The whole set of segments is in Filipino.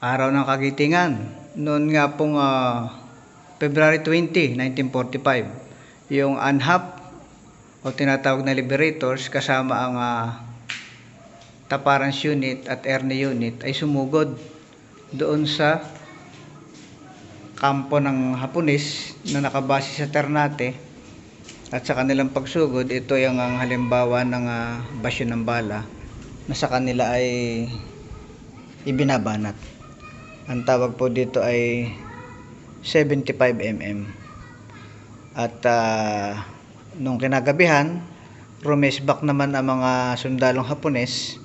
Araw ng Kagitingan. Noon nga pong ah, February 20, 1945, yung ANHAP o tinatawag na Liberators kasama ang ah, Taparans Unit at Erne Unit ay sumugod doon sa kampo ng Hapones na nakabase sa Ternate at sa kanilang pagsugod ito yung ang halimbawa ng ah, basyo ng bala na sa kanila ay ibinabanat. Ang tawag po dito ay 75 mm. At ah, nung kinagabihan, rumesbak naman ang mga sundalong Hapones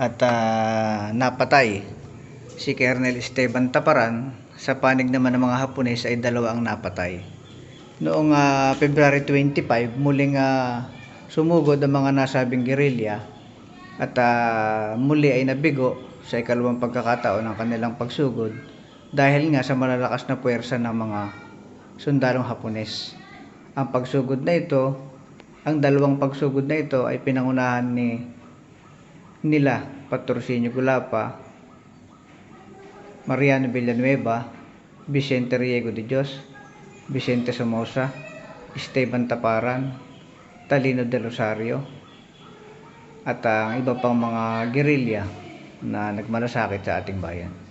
at ah, napatay si Colonel Esteban Taparan sa panig naman ng mga Hapones ay dalawa ang napatay. Noong ah, February 25, muling ah, sumugod ang mga nasabing gerilya at ah, muli ay nabigo sa ikalawang pagkakataon ng kanilang pagsugod dahil nga sa malalakas na puwersa ng mga sundalong Hapones. Ang pagsugod na ito, ang dalawang pagsugod na ito ay pinangunahan ni nila Patrocinio Gulapa, Mariano Villanueva, Vicente Riego de Dios, Vicente Somoza, Esteban Taparan, Talino de Rosario, at ang iba pang mga gerilya na nagmalasakit sa ating bayan.